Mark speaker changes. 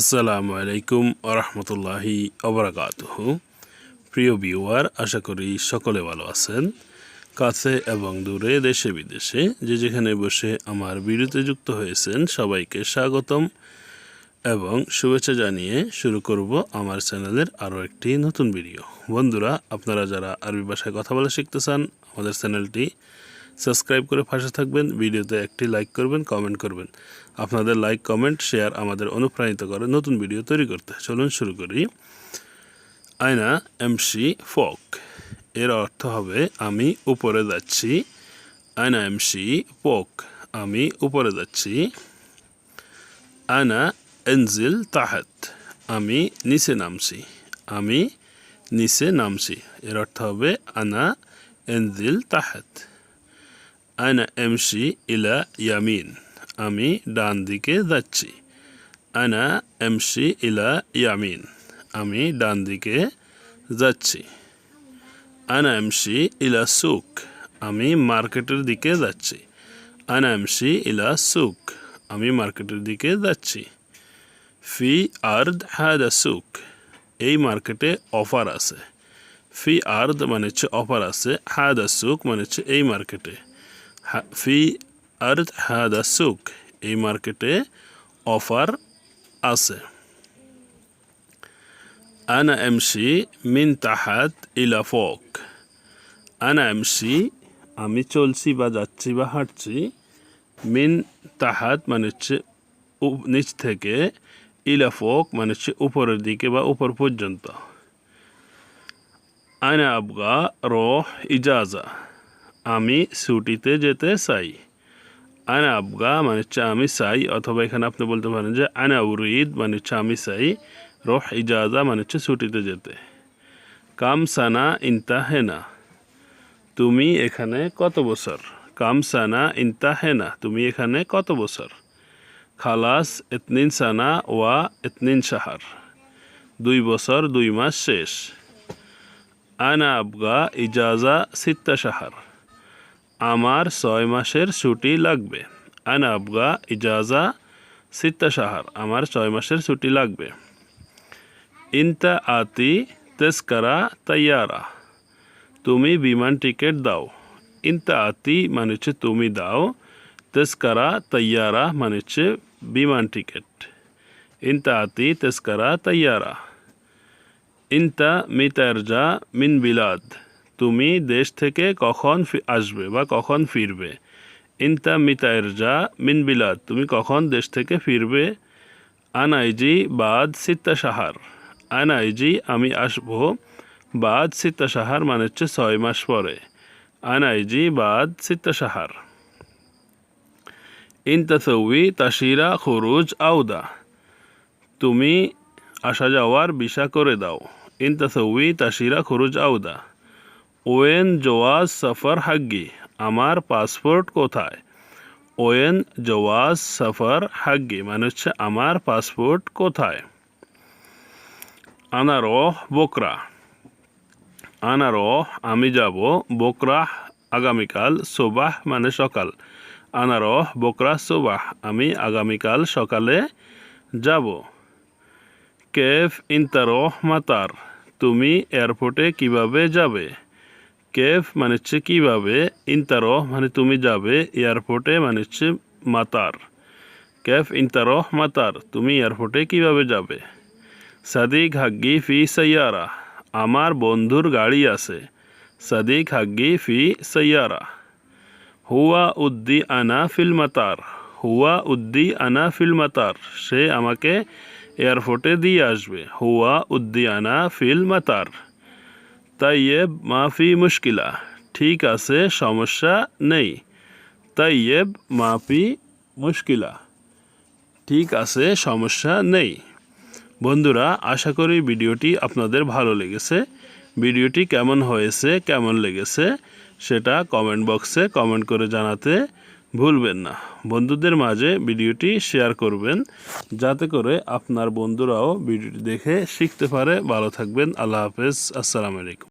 Speaker 1: আসসালামু আলাইকুম আরহামতুল্লাহি অবরাকাতুহ প্রিয় ভিউয়ার, আশা করি সকলে ভালো আছেন। কাছে এবং দূরে, দেশে, বিদেশে যে যেখানে বসে আমার ভিডিওতে যুক্ত হয়েছেন, সবাইকে স্বাগতম এবং শুভেচ্ছা জানিয়ে শুরু করব আমার চ্যানেলের আরও একটি নতুন ভিডিও। বন্ধুরা, আপনারা যারা আরবি ভাষায় কথা বলা শিখতে চান, আমাদের চ্যানেলটি সাবস্ক্রাইব করে পাশে থাকবেন, ভিডিওতে একটি লাইক করবেন কমেন্ট করবেন। আপনাদের লাইক কমেন্ট শেয়ার আমাদের অনুপ্রাণিত করে নতুন ভিডিও তৈরি করতে। চলুন শুরু করি। আয়না এমসি ফক। এর অর্থ হবে, আমি উপরে যাচ্ছি। আয়না এমসি পোক আমি উপরে যাচ্ছি। আনা এনজিল, তাহাত। আমি নিচে নামছি। আমি নিচে নামছি। এর অর্থ হবে আনা এনজিল, তাহাত। আনা এমসি ইলা ইয়ামিন। আমি ডান দিকে যাচ্ছি। আনা এমসি ইলা ইয়ামিন। আমি ডান দিকে যাচ্ছি। আনা এমসি ইলা সুক। আমি মার্কেটের দিকে যাচ্ছি। আনা এমসি ইলা সুক। আমি মার্কেটের দিকে যাচ্ছি। ফি আর্দ হাদা সুক। এই মার্কেটে অফার আছে। ফি আর্দ মানে হচ্ছে অফার আছে। হাদা সুক মানে হচ্ছে এই মার্কেটে। ফি আর্দ হাদা সুক, এই মার্কেটে অফার আছে। আনা এমসি মিন তাহাত ইলা ফক। আনা এমসি আমি চলছি বা যাচ্ছি বা হাঁটছি, মিন তাহাত মানে হচ্ছে নিচ থেকে, ইলা ফোক মানে হচ্ছে উপরের দিকে বা উপর পর্যন্ত। আনা আবগা রোহ ইজাজা। আমি ছুটিতে যেতে চাই। আনা আবগা মানে আমি চাই, অথবা এখানে আপনি বলতে পারেন যে আনা উরিদ মানে আমি চাই, রোহ ইজাজা মানে হচ্ছে ছুটিতে যেতে। কাম সানা ইনতা হেনা তুমি এখানে কত বছর? কাম সানা ইনতা হেনা তুমি এখানে কত বছর? খালাস এতনিন সানা ওয়া এতনিন সাহার দুই বছর দুই মাস শেষ। আনা আবগা ইজাজা সিত্তা শাহার। আমার ছয় মাসের ছুটি লাগবে। আনা আবগা ইজাজা সিত্তা শাহার, আমার ছয় মাসের ছুটি লাগবে। ইনতা আতি তেস্কারা তাইয়ারা, তুমি বিমান টিকিট দাও। ইনতা আতি মানে তুমি দাও তেস্কারা তাইয়ারা মানে বিমান টিকিট। ইনতা আতি তেস্কারা তাইয়ারা, ইনতা মিতারজা মিন বিলাদ। তুমি দেশ থেকে কখন আসবে বা কখন ফিরবে? ইনতা মিতারজা মিন বিলাদ, তুমি কখন দেশ থেকে ফিরবে? আনাইজি বাদ সিত্তা সাহার আনাইজি আমি আসব বাদ সিত্তা সাহার মানে হচ্ছে ছয় মাস পরে। আনাইজি বাদ সিত্তা সাহার ইনতাসউই তাসিরা খুরুজ আউদা তুমি আসা যাওয়ার ভিসা করে দাও। ইনতাসউই তাসিরা খুরুজ আউদা ওয়েন জওয়াজ সফর হাগ্গি, আমার পাসপোর্ট কোথায়? ওয়েন জওয়াজ সফর হাগ্গি মানে হচ্ছে আমার পাসপোর্ট কোথায়? আনারহ, বোকরা। আনারহ, আমি যাব বোকরা আগামীকাল সোবাহ মানে সকাল। আনারহ, বোকরা সোবাহ, আমি আগামীকাল সকালে যাব। কেফ ইন্তারহ মাতার, তুমি এয়ারপোর্টে কীভাবে যাবে? কেফ মানে হচ্ছে কীভাবে? ইন্তারহ মানে তুমি যাবে, এয়ারপোর্টে মানে হচ্ছে মাতার। কেফ, ইন্তারহ, মাতার, তুমি এয়ারপোর্টে কীভাবে যাবে? সাদিক হাগ্গি ফি সৈয়ারা আমার বন্ধুর গাড়ি আছে। সাদিক হাগ্গি ফি সৈয়ারা হুয়া উদ্দি আনা ফিল মাতার, হুয়া উদ্দি আনা ফিল মাতার, সে আমাকে এয়ারপোর্টে দিয়ে আসবে। হুয়া উদ্দি আনা ফিল তাইয়েব, মাফি মুশকিলা। ঠিক আছে, সমস্যা নেই। তাইয়েব, মাফি মুশকিলা। ঠিক আছে, সমস্যা নেই। বন্ধুরা, আশা করি ভিডিওটি আপনাদের ভালো লেগেছে। ভিডিওটি কেমন হয়েছে, কেমন লেগেছে, সেটা কমেন্ট বক্সে কমেন্ট করে জানাতে ভুলবেন না। বন্ধুদের মাঝে ভিডিওটি শেয়ার করবেন, যাতে করে আপনার বন্ধুরাও ভিডিওটি দেখে শিখতে পারে। ভালো থাকবেন, আল্লাহ হাফেজ, আসসালামু আলাইকুম।